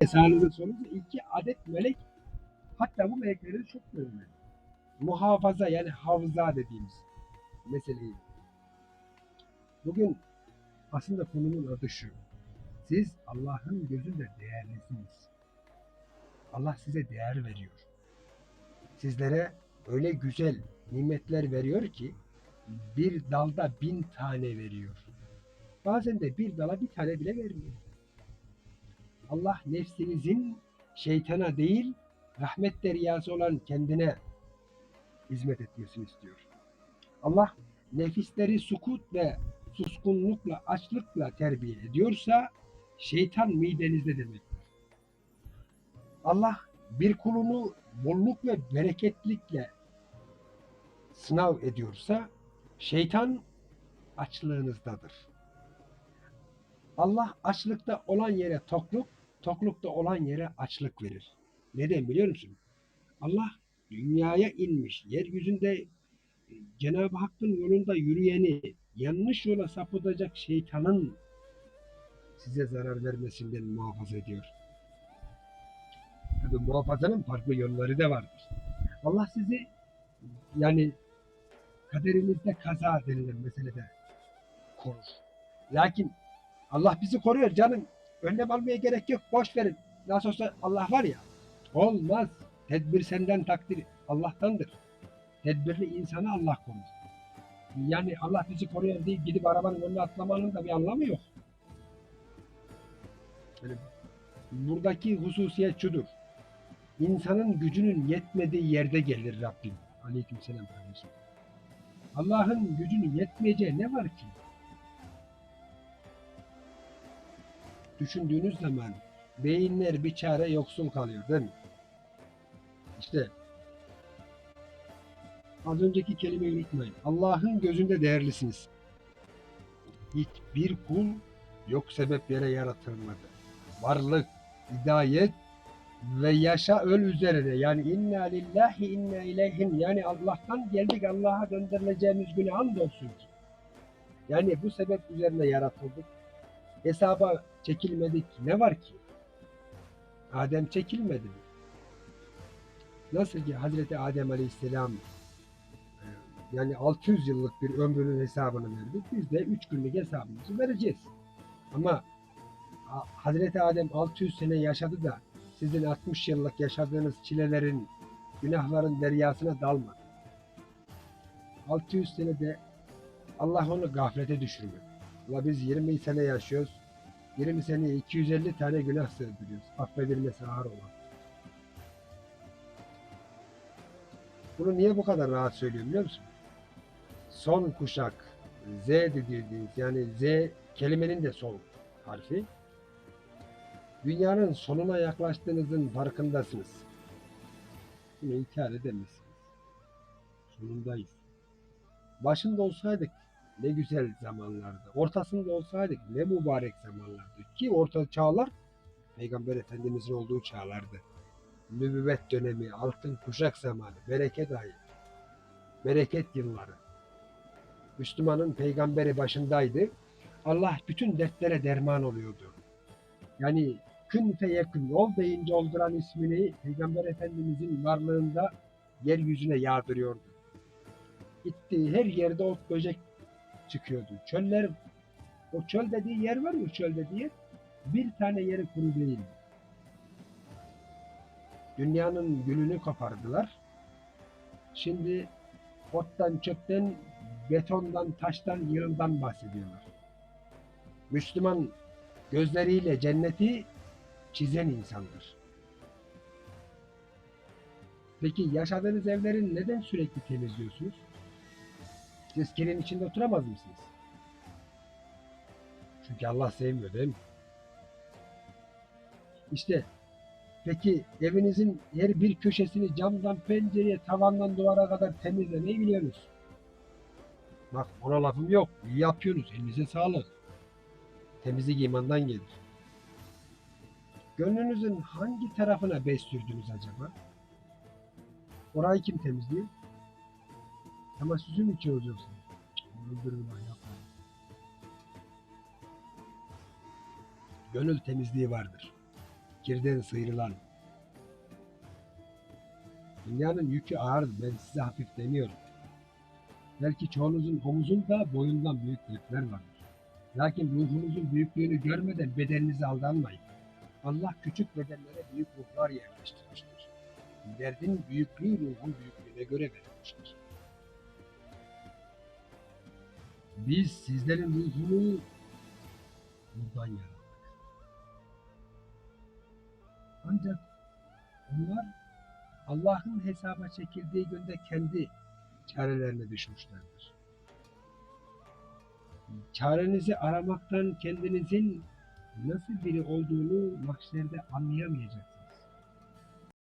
diye sağınıza solunuza iki adet melek hatta bu meleklerin çok önemli. Muhafaza yani havza dediğimiz meseleyi. Bugün aslında konunun adı şu. Siz Allah'ın gözünde değerlisiniz. Allah size değer veriyor. Sizlere öyle güzel nimetler veriyor ki bir dalda bin tane veriyor. Bazen de bir dala bir tane bile vermiyor. Allah nefsinizin şeytana değil rahmet deryası olan kendine hizmet etmesini istiyor. Allah nefisleri sukut ve suskunlukla, açlıkla terbiye ediyorsa şeytan midenizde demektir. Allah bir kulunu bolluk ve bereketlikle sınav ediyorsa şeytan açlığınızdadır. Allah açlıkta olan yere tokluk, toklukta olan yere açlık verir. Neden biliyor musun? Allah dünyaya inmiş, yeryüzünde Cenab-ı Hakk'ın yolunda yürüyeni, yanlış yola sapıtacak şeytanın size zarar vermesinden muhafaza ediyor. Tabi muhafazanın farklı yolları da vardır. Allah sizi yani kaderinizde kaza denilen meselede korur. Lakin Allah bizi koruyor canım. Önlem almaya gerek yok. Boş verin. Nasıl olsa Allah var ya. Olmaz. Tedbir senden takdir Allah'tandır. Tedbirli insanı Allah korur. Yani Allah bizi koruyor deyip gidip arabanın önüne atlamanın da bir anlamı yok. Yani buradaki hususiyet şudur. İnsanın gücünün yetmediği yerde gelir Rabbim. Aleykümselam kardeşim. Allah'ın gücünün yetmeyeceği ne var ki? Düşündüğünüz zaman beyinler bir çare yoksul kalıyor değil mi? İşte az önceki kelimeyi unutmayın. Allah'ın gözünde değerlisiniz. Hiçbir kul yok sebeplere yaratılmadı. Varlık, hidayet ve yaşa öl üzerine yani inna lillahi inna ileyhin yani Allah'tan geldik Allah'a döndürüleceğimiz güne hamdolsun. Yani bu sebep üzerine yaratıldık. Hesaba çekilmedik. Ne var ki? Adem çekilmedi mi? Nasıl ki Hazreti Adem Aleyhisselam e, yani 600 yıllık bir ömrünün hesabını verdik. Biz de 3 günlük hesabımızı vereceğiz. Ama Hazreti Adem 600 sene yaşadı da sizin 60 yıllık yaşadığınız çilelerin, günahların deryasına dalmadı. 600 senede Allah onu gaflete düşürmüyor. Allah biz 20 sene yaşıyoruz. 20 seneye 250 tane günah sığdırıyoruz. Affedilmesi ağır olan. Bunu niye bu kadar rahat söylüyorum biliyor musun? Son kuşak Z dediğimiz yani Z kelimenin de son harfi. Dünyanın sonuna yaklaştığınızın farkındasınız. Bunu inkar edemezsiniz. Sonundayız. Başında olsaydık ne güzel zamanlardı. Ortasında olsaydık ne mübarek zamanlardı. Ki orta çağlar Peygamber Efendimizin olduğu çağlardı. Nübüvvet dönemi, altın kuşak zamanı, bereket ayı, bereket yılları. Müslümanın peygamberi başındaydı. Allah bütün dertlere derman oluyordu. Yani kün feyekün ol deyince olduran ismini Peygamber Efendimizin varlığında yeryüzüne yağdırıyordu. Gittiği her yerde ot böcek çıkıyordu. Çöller, o çöl dediği yer var ya çöl dediği yer, bir tane yeri kuru değil. Dünyanın gülünü kopardılar. Şimdi ottan, çöpten, betondan, taştan, yığından bahsediyorlar. Müslüman gözleriyle cenneti çizen insandır. Peki yaşadığınız evlerin neden sürekli temizliyorsunuz? Siz kirin içinde oturamaz mısınız? Çünkü Allah sevmiyor değil mi? İşte peki evinizin her bir köşesini camdan pencereye, tavandan duvara kadar temizlemeyi biliyorsunuz. Bak ona lafım yok. İyi yapıyorsunuz. Elinize sağlık. Temizlik imandan gelir. Gönlünüzün hangi tarafına beş sürdünüz acaba? Orayı kim temizliyor? Ama süzü mü içiyoruz yoksa? Öldürün lan yapma. Gönül temizliği vardır. fikirden sıyrılan. Dünyanın yükü ağır, ben size hafif demiyorum. Belki çoğunuzun omuzunda boyundan büyük yükler vardır. Lakin ruhunuzun büyüklüğünü görmeden bedeninize aldanmayın. Allah küçük bedenlere büyük ruhlar yerleştirmiştir. Derdin büyüklüğü ruhun büyüklüğüne göre verilmiştir. Biz sizlerin ruhunu buradan yarattık. Ancak onlar Allah'ın hesaba çekildiği günde kendi çarelerine düşmüşlerdir. Çarenizi aramaktan kendinizin nasıl biri olduğunu mahşerde anlayamayacaksınız.